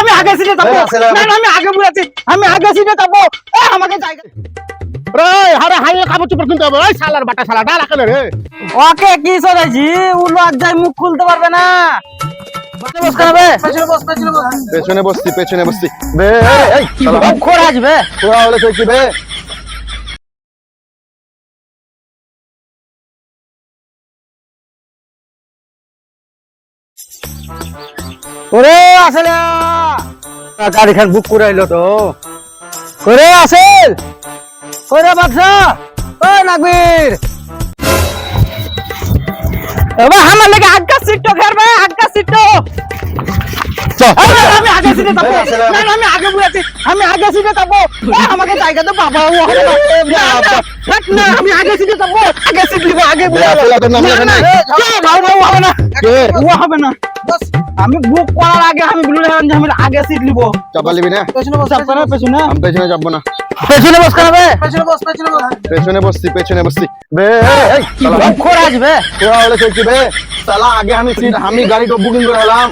আমি আগে সিটে যাব আমি আগে বলেছি আমি আগে সিটে যাব আমাকে জায়গা রে হারে হাইয়ে কাপড় চোপড় কিনতে হবে। ওই শালার বাটা শালা ডালা কেন রে। ওকে কি শোনাইছি ও লজ্জায় মুখ খুলতে পারবে না। পেছনে বসছি পেছনে বসছি। বে এই খুব আসবে হলে কি বে? ওরে আসলে গাড়ি খান বুক করে আইলো তো। করে আসেল। করে বাদশা। ও নাকবীর এবার আমার লাগে আগ্গা সিটটো ঘেরবে আগ্গা সিটটো। চল আমি আগে সিটে না না, আমি আগে বলেছি আমি আগে সিটে আমাকে জায়গা তো বাবা ও না। না, না, না, আমি আগে সিটে যাব আগে সিট নিবো আগে বলে তোর নাম লেখা হবে না। ও হবে না। আমি বুক করার আগে আমি ব্লু হেভেন আমি আগে সিট নিবো। চাপা লিবি না? পেছনে বস পেছনে পেছনে? আমি পেছনে যাব না। পেছনে বস পেছনে বস পেছনে বস। পেছনে বসছি পেছনে বসছি। বে এই খোর আসবে তোরা হলে তুই কি বে? শালা আগে আমি সিট আমি গাড়িটা বুকিং করে হলাম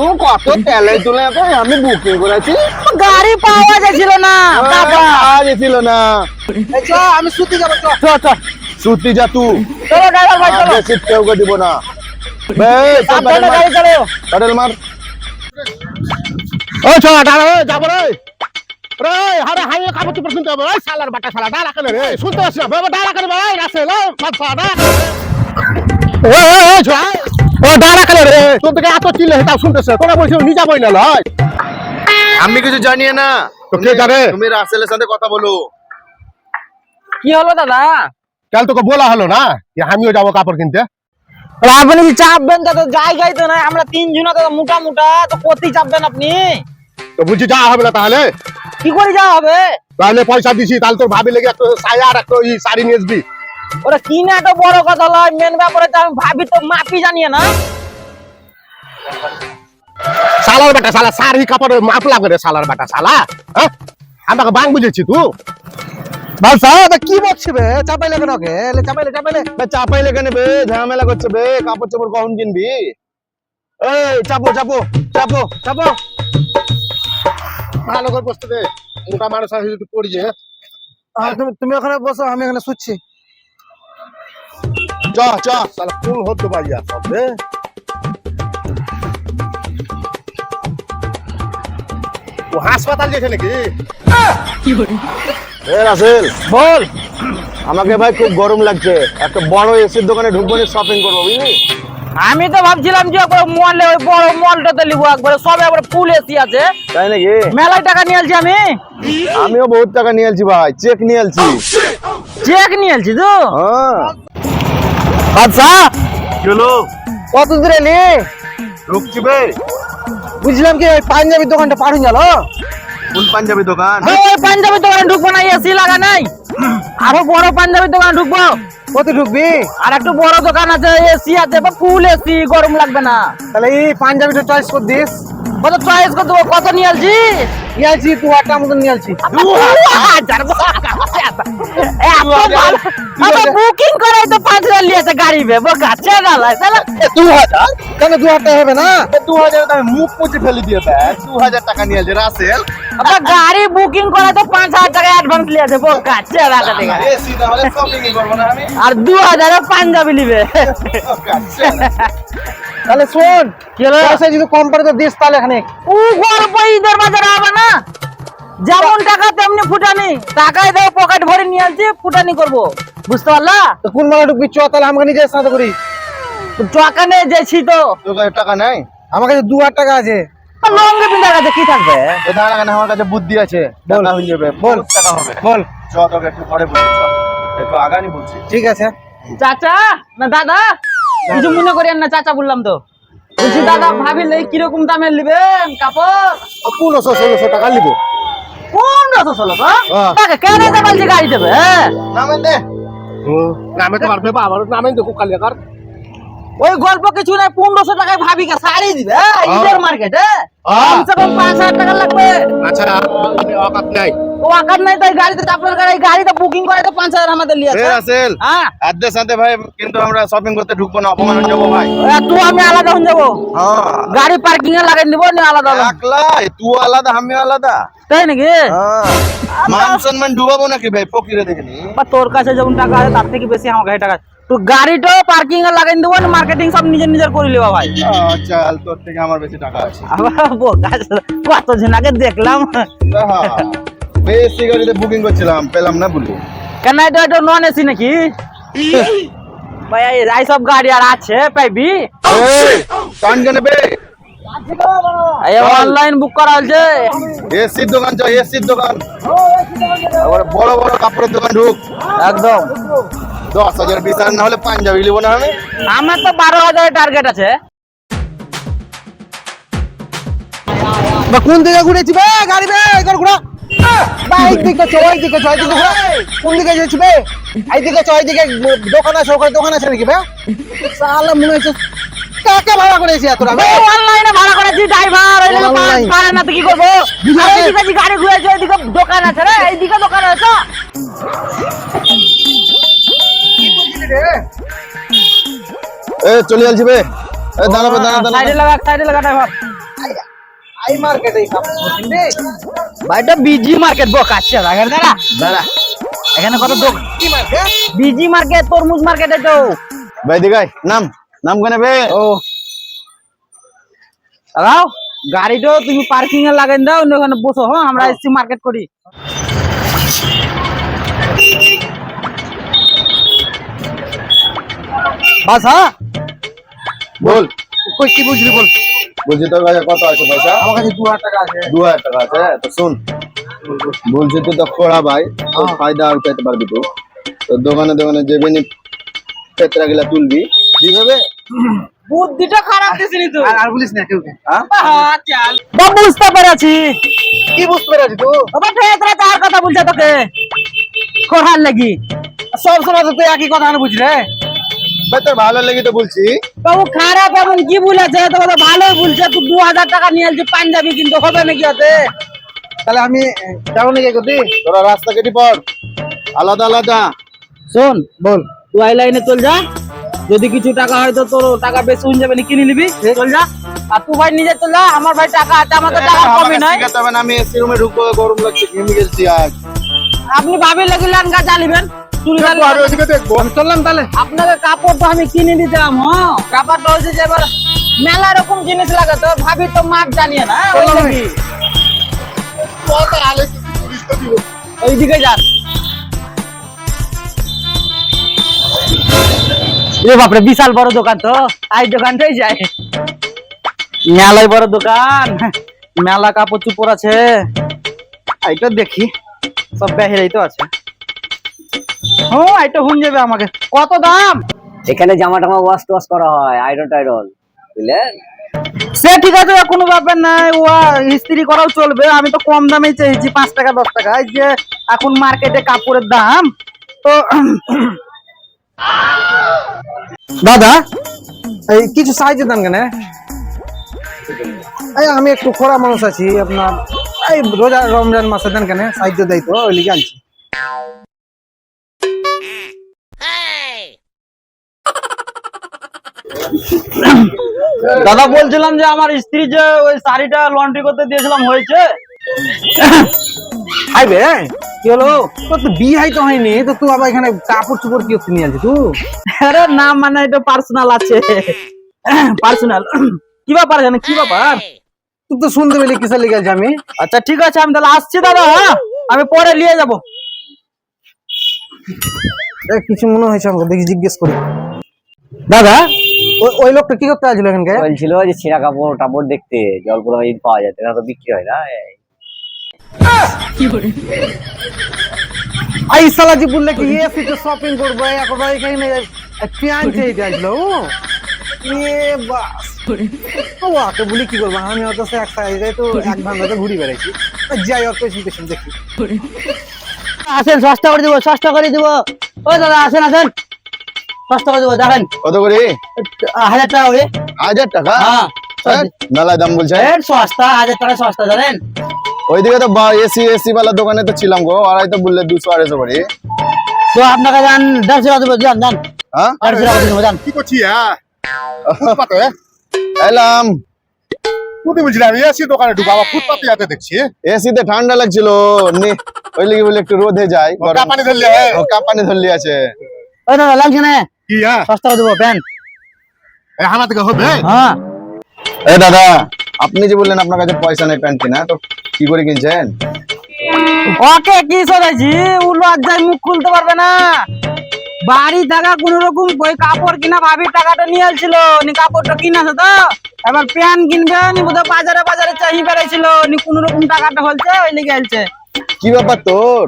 ও কত তেলে তুলে আমি বুকিং করেছি। গাড়ি পাওয়া যাচ্ছিল না বাবা আজ ছিল না। আমি শুতে যাব চ চল। চল ছুটি যা তু চলো ড্রাইভার ভাই চলো। সিট কেউ দিব না। প্যাডেল মার। গাড়ি চালাও। প্যাডেল মার। ও ছোড়া ডালা রে যাব রে। রে হারে হাইয়ে কাপড় চোপড় কিনতে হবে। ওই শালার বাটা শালা ডালা কেন রে। শুনতে পাচ্ছি না? বাবা ডালা কেন ভাই রাসে লো মাথা ডালা ও ও ও ছোড়া। ও ডালা কেন রে। তোর থেকে এত চিল্লে হেতাও শুনতেছে তোরা বলছিস নিজা বই না লয় আমি কিছু জানি না। তো কে জানে? তুমি রাসেলের সাথে কথা বলো। কি হলো দাদা? কাল তোকে বলা হলো না যে আমিও যাব কাপড় কিনতে। আপনি কি চাপবেন তো জায়গায় তো নাই আমরা তিনজন তো মোটা মোটা তো কতি চাপবেন আপনি? তো বুঝছি যাওয়া হবে না তাহলে? কি করে যাওয়া হবে? তাহলে পয়সা দিছি তাহলে তোর ভাবি লেগে একটা সায়া আর একটা শাড়ি নিয়ে আসবি। ওরা কি না এত বড় কথা লয় মেন ব্যাপারে তো আমি ভাবি তো মাপি জানিয়ে না। সালার বেটা সালা শাড়ি কাপড় মাপ লাগবে রে সালার বেটা সালা হ্যাঁ? আমাকে বাং বুঝেছি তুই কি বকছি বে? চাপাইলে কেন কে এলে চাপাইলে চাপাইলে। বে চাপাই লেগে নেবে ঝামেলা করছে বে। কাপড় চোপড় কখন কিনবি? এই চাপো চাপো চাপো চাপো। ভালো করে বসতে দে। মোটা মানুষ আছে তুই পড়ি যে আর তুমি তুমি ওখানে বসো আমি এখানে শুচ্ছি। চ চ সালা কোন হতে পারিয়া সব রে ও হাসপাতাল গেছে নাকি? এ রাসেল। বল। আমাকে ভাই খুব গরম লাগছে। একটা বড় এসির দোকানে ঢুকবো শপিং করব বুঝলি? আমি তো ভাবছিলাম যে একবার মলে ওই বড় মলটাতে লিবো একবার। সবে একবার ফুল এসি আছে। তাই নাকি? মেলায় টাকা নিয়ে আসছি আমি? আমিও বহুত টাকা নিয়ে আলছি ভাই চেক নিয়ে আলছি। চেক নিয়ে আসছি তো? হ্যাঁ। আচ্ছা চলো কত দূরে নি? ঢুকছি বে। বুঝলাম কি ওই পাঞ্জাবির দোকানটা পার হয়ে গেল কোন পাঞ্জাবি দোকান? ওই পাঞ্জাবি দোকানে ঢুকবো না এসি লাগা নাই। আরও বড় পাঞ্জাবি দোকানে ঢুকবো। কত ঢুকবি? আর একটু বড় দোকান আছে এসি আছে বা ফুল এসি গরম লাগবে না। তাহলে এই পাঞ্জাবিটা চয়েস করে দিস। কত চয়েস কর দেবো? কত নিয়ে আসছি নিয়ে আসছি দু আটটা মতন নিয়ে আসছি বুকিং করাই তো পাঁচ হাজার লিয়েছে গাড়ি বে। বোকা দু হাজার? কেন দু হাজার হবে না? দু হাজার টাকা মুখ পুচে ফেলে দিয়ে দু হাজার টাকা নিয়ে রাসেল। আপনার গাড়ি বুকিং করাই তো পাঁচ হাজার টাকা অ্যাডভান্স লিয়েছে বোকা চেগালা থেকে। আর দু হাজারে পাঞ্জাবি নিবে। তাহলে শোন কি হলো? যদি কম তো দিস তাহলে এখানে। ও গল্প ঈদের বাজারে হবে না? যেমন টাকা তেমনি ফুটানি। টাকায় দেবো পকেট ভরে নিয়ে আসছি ফুটানি করব। বুঝতে পারলা? তো কোন মানে ঢুকবি? চ তাহলে আমাকে নিজের সাথে করি। চকানে যেছি তো। টাকা নাই? আমার কাছে দু হাজার টাকা আছে। লঙ্গে পিন্ডার কাছে কি থাকবে? দাঁড়া আমার কাছে বুদ্ধি আছে। টাকা হয়ে যাবে বল। টাকা হবে। বল। চ তোকে একটু পরে বলছি একটু আগানি বলছি। ঠিক আছে। চাচা না দাদা কিছু মনে করেন না চাচা বললাম তো। বলছি দাদা ভাবিলে কীরকম দামের নিবেন কাপড়? পনেরোশো ষোলোশো টাকা নিব পনেরোশো ষোলো। টাকা কেন এটা গাড়ি দেবে? নামেন দে নামে তো পারবে বাবা নামে দেখো কালিয়াকার ওই গল্প কিছু নাই পনেরোশো টাকায় ভাবি কে শাড়ি দিবে? ঈদের মার্কেটে। কমসে কম পাঁচ হাজার টাকা লাগবে আচ্ছা নাই ও আকার নাই তাই গাড়িতে আপনার গাড়ি গাড়িতে বুকিং করে তো পাঁচ হাজার আমাদের লিয়ে রাসেল হ্যাঁ। সাথে ভাই কিন্তু আমরা শপিং করতে ঢুকবো না অপমান হয়ে যাব ভাই। তুই আমি আলাদা হয়ে যাব। হ্যাঁ। গাড়ি পার্কিং এ লাগাই নিবো না আলাদা হব। একলা তুই আলাদা আমি আলাদা। তাই নাকি? হ্যাঁ। মান সম্মান ডুবাবো নাকি ভাই ফকিরে বা তোর কাছে যখন টাকা আছে তার থেকে বেশি আমার কাছে টাকা আছে। তুই গাড়িটাও পার্কিং এ লাগাই দেবো না মার্কেটিং সব নিজের নিজের করে লিবা ভাই। চল তোর থেকে আমার বেশি টাকা আছে। আবার কত জনাকে দেখলাম। বেশি গাড়িতে বুকিং করছিলাম পেলাম না বলি। কেন এটা এটা নন এসি নাকি? ভাই এই সব গাড়ি আর আছে পাইবি? কান কেন বে? অনলাইন বুক করা হয়েছে। এসির দোকান চাই এসির দোকান। বড় বড় কাপড়ের দোকান ঢুক। একদম। দশ হাজার বিশ হাজার না হলে পাঞ্জাবি নিবো না আমি। আমার তো বারো হাজারের টার্গেট আছে। কোন দিকে ঘুরেছি বে গাড়ি বে এখানে ঘুরা। বাইক দিকে চো ওই দিকে চো ওই দিকে কোন দিকে যাচ্ছি বে? এই দিকে চো দিকে দোকান আছে ওখানে দোকান আছে নাকি বে? সালা মনে হচ্ছে কাকে ভাড়া করেছি অনলাইনে ভাড়া করেছি ড্রাইভার Online। পারে না তো কি করব। এইদিকে যে গাড়ি ঘুরেছে ওইদিকে দোকান আছে রে এইদিকে দোকান আছে। এ চলে যাচ্ছি বে। এ দাঁড়াবে দাঁড়া দাঁড়া সাইডে লাগা সাইডে লাগা ড্রাইভার আই মার্কেটে কাপ বে ভাইটা বিজি মার্কেট বক দেখেন দাঁড়া দাঁড়া। এখানে কত বিজি মার্কেট তরমুজ মার্কেটে তো। ভাই দিগাই নাম নাম কেন বে? ও। দাঁড়াও গাড়িটাও তুমি পার্কিং এ লাগাই দাও ওখানে বসো হ্যাঁ আমরা এসছি মার্কেট করি। বাস হ্যাঁ? বল। কই কি বুঝলি বল? বলছি তোর কাছে কত আছে পয়সা? আমার কাছে দু হাজার টাকা আছে। দু হাজার টাকা আছে তো শুন বলছি তুই তো খোড়া ভাই তোর ফায়দা আর পেতে পারবি তুই। তোর দোকানে দোকানে যে বেনি পেতরা গিলা তুলবি ঠিক হবে বুদ্ধিটা খারাপ দিছিনি তুই। আর আর বলিস না কেউ হ্যাঁ? বা বুঝতে পেরেছি। কি বুঝতে পেরেছি তুই? ওবা ঠেতরা তার কথা বলছে তোকে। কোহার লাগি। সব সময় তো তুই একই কথা না বুঝ রে ভাই তোর ভালো লেগে তো বলছি। বাবু খারাপ এমন কি বলেছে? তো বলছে। তুই দু হাজার টাকা নিয়ে আসছি পাঞ্জাবি কিন্তু হবে নাকি তাহলে আমি যাব নাকি তোরা রাস্তা কেটে পড়। আলাদা আলাদা। শোন বল। তুই আই লাইনে চল যা। যদি কিছু টাকা হয় তো তোর টাকা বেশি হয়ে যাবে না কিনে নিবি। চল যা। আর তুই ভাই নিজে চল যা। আমার ভাই টাকা আছে আমার তো টাকা কমই নাই ঠিক আছে তবে আমি এসি রুমে ঢুকবো গরম লাগছে ঘেমে গেছি আজ। আপনি ভাবি লাগি লানগা জ্বালিবেন আপনাকে কাপড় তো আমি কিনে দিতাম হ্যাঁ কাপড়টা হচ্ছে যে এবার মেলা রকম জিনিস লাগে তো ভাবি তো মাপ জানিয়ে না ওই ওইদিকে যান। এ বাপরে বিশাল বড় দোকান তো এই দোকানটাই যায়। মেলায় বড় দোকান মেলা কাপড় চুপড় আছে। এইটা দেখি। সব বেহেরাই তো আছে। এটা হুন যাবে আমাকে। কত দাম? এখানে জামা টামা ওয়াশ টোয়াশ করা হয় আয়রন টাইরন বুঝলেন? সে ঠিক আছে কোনো ব্যাপার নাই ও ইস্ত্রি করাও চলবে আমি তো কম দামেই চাইছি পাঁচ টাকা দশ টাকা। এই যে এখন মার্কেটে কাপড়ের দাম তো দাদা এই কিছু সাহায্য দেন কেন? আমি একটু খোরা মানুষ আছি আপনার এই রোজা রমজান মাসে দেন কেন সাহায্য দেয় তো ওই লিগে আনছি। দাদা বলছিলাম যে আমার স্ত্রী যে ওই শাড়িটা লন্ড্রি করতে দিয়েছিলাম হয়েছে? খাইবে কি হলো? তোর তো বিয়ে তো হয়নি তো তুই আবার এখানে কাপড় চোপড় কি নিয়ে আনছিস তুই? আরে না মানে এটা পার্সোনাল আছে। পার্সোনাল কি ব্যাপার জানে কি ব্যাপার? তো শুনতে পেলি কিসের লিগে আমি? আচ্ছা ঠিক আছে আমি তাহলে আসছি দাদা হ্যাঁ? আমি পরে নিয়ে যাব। কিছু মনে হয়েছে আমাকে দেখি জিজ্ঞেস করি। দাদা ওই লোকটা কি করতে আসছিল এখানকে বলছিল যে ছেঁড়া কাপড় টাপড় দেখতে জলপুরা ঈদ পাওয়া যায় না তো বিক্রি হয় না এই। আই সালাজি বললে কি এসি তো শপিং করব এখন এখানে পেঁয়াজ চাইতে আসলো ও। এ বাস ও বলি কি করব? আমি অত এক সাইডে তো এক ভাঙাতে ঘুরি বেড়াইছি। যাই ওর পেছন দেখি। আসেন সস্তা করে দিব সস্তা করে দিব। ও দাদা আসেন আসেন। সস্তা করে দিব দেখেন। কত করে? হাজার টাকা হবে হাজার টাকা? হ্যাঁ হ্যাঁ, মেলায় দাম বলছে। সস্তা হাজার টাকা সস্তা জানেন? ওইদিকে তো এসি এসি বালা দোকানে তো ছিলাম গো আর তো বললে দুশো আড়াইশো করে। তো আপনাকে যান দেড়শো টাকা দেবো যান যান হ্যাঁ? দেড়শো টাকা দেবো যান কি করছি হ্যাঁ? এলাম। তুই এসি দোকানে ঢুকাবো ফুটপাতে যেতে দেখছি। এসিতে ঠান্ডা লাগছিল নে ওই লেগে বলে একটু রোদে যাই ও, কাঁপানি ধরলি, হ্যাঁ। ও কাঁপানি ধরলি আছে। ওই দাদা লাগছে না কি হ্যাঁ? সস্তা দেবো প্যান্ট। এ, আমার থেকে হবে? হ্যাঁ। এ দাদা আপনি যে বললেন আপনার কাছে পয়সা নেই প্যান্ট কিনা তো কি করে কিনছেন? ওকে কি শোনাইছি ও লজ্জায় মুখ খুলতে পারবে না। বাড়ি থাকা কোন রকম ওই কাপড় কিনা ভাবি টাকাটা নিয়ে আসছিল। নি কাপড়টা কিনেছে তো। এবার প্যান্ট কিনবে নি বোধহয় বাজারে বাজারে চাহি বেড়াইছিল। নি কোন রকম টাকাটা হলছে ওই লেগে আলছে কি ব্যাপার তোর?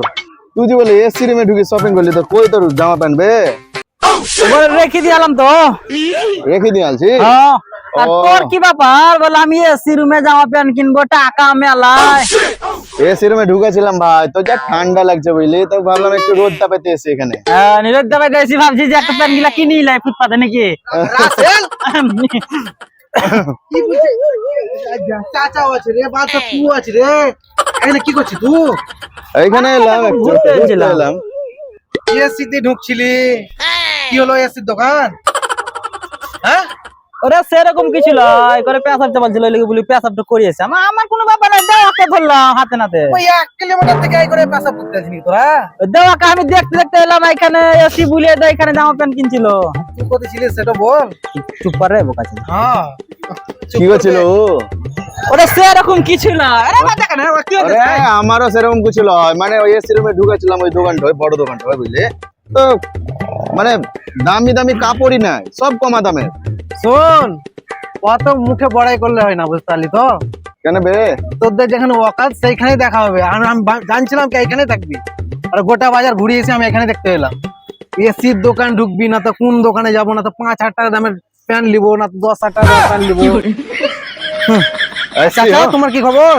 তুই যে বলে এসি রুমে ঢুকে শপিং করলি তো কই তোর জামা প্যান্ট বে? এবার রেখে দিলাম তো। রেখে দিয়ে আলছি হ্যাঁ। আর তোর কি ব্যাপার? বলে আমি এসি রুমে জামা প্যান্ট কিনবো টাকা মেলায়। এসি রুমে ঢুকেছিলাম ভাই তো যা ঠান্ডা লাগছে বুঝলি তো ভাবলাম একটু রোদ তাপাইতে এসে এখানে। হ্যাঁ, নিরোধ দাবাই দিয়েছি ভাবছি যে একটা প্যান্ট গিলা কিনি লাই ফুটপাতে নাকি। রাসেল! কি বলছিস চাচাও আছে রে বাচ্চা তুই আছে রে। এখানে কি করছিস তুই? এইখানে এলাম একটু ঘুরতে ঘুরতে এসেছিলাম। এলাম। এসি তে ঢুকছিলি? কি হলো এসির দোকান? হ্যাঁ? ওরা সেরকম কিছু লয় করে পেশাবটা বলছিল ওই লেগে বলি পেশাবটা করিয়েছে। আমার আমার কোনো ব্যাপার ধরলাম হাতে নাতে। ওই এক কিলোমিটার থেকে এই করে পেশাব করতে আসবি তোরা? দেওয়াকে আমি দেখতে দেখতে এলাম এখানে এসি বুলিয়ে দেয় এখানে জামা প্যান্ট কিনছিল। তুই কোথায় ছিলিস সেটা বল। চুপ করে বোকা ছিল। হ্যাঁ। কি সেরকম কিছু না। হচ্ছে আমারও সেরকম কিছু লয় মানে ওই এসি রুমে ঢুকেছিলাম ওই দোকানটা ওই বড় দোকানটা বুঝলি? তো মানে দামি দামি কাপড়ই নাই সব কমা দামে শোন অত মুখে বড়াই করলে হয় না বুঝতে পারলি তো? কেন বে? তোদের যেখানে ওয়াকাত সেইখানেই দেখা হবে। আর আমি জানছিলাম কি এখানে থাকবি। আর গোটা বাজার ঘুরিয়ে এসে আমি এখানে দেখতে এলাম। এসির দোকান ঢুকবি না তো কোন দোকানে যাব না তো পাঁচ হাজার টাকা দামের প্যান্ট নিবো না তো দশ হাজার টাকা প্যান্ট হ্যাঁ? তোমার কি খবর?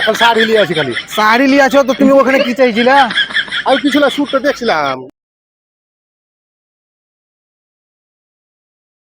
এখন শাড়ি নিয়ে আসি খালি। শাড়ি লিয়ে আছো তো তুমি ওখানে কি চাইছিলা? আমি কিছু না স্যুটটা দেখছিলাম।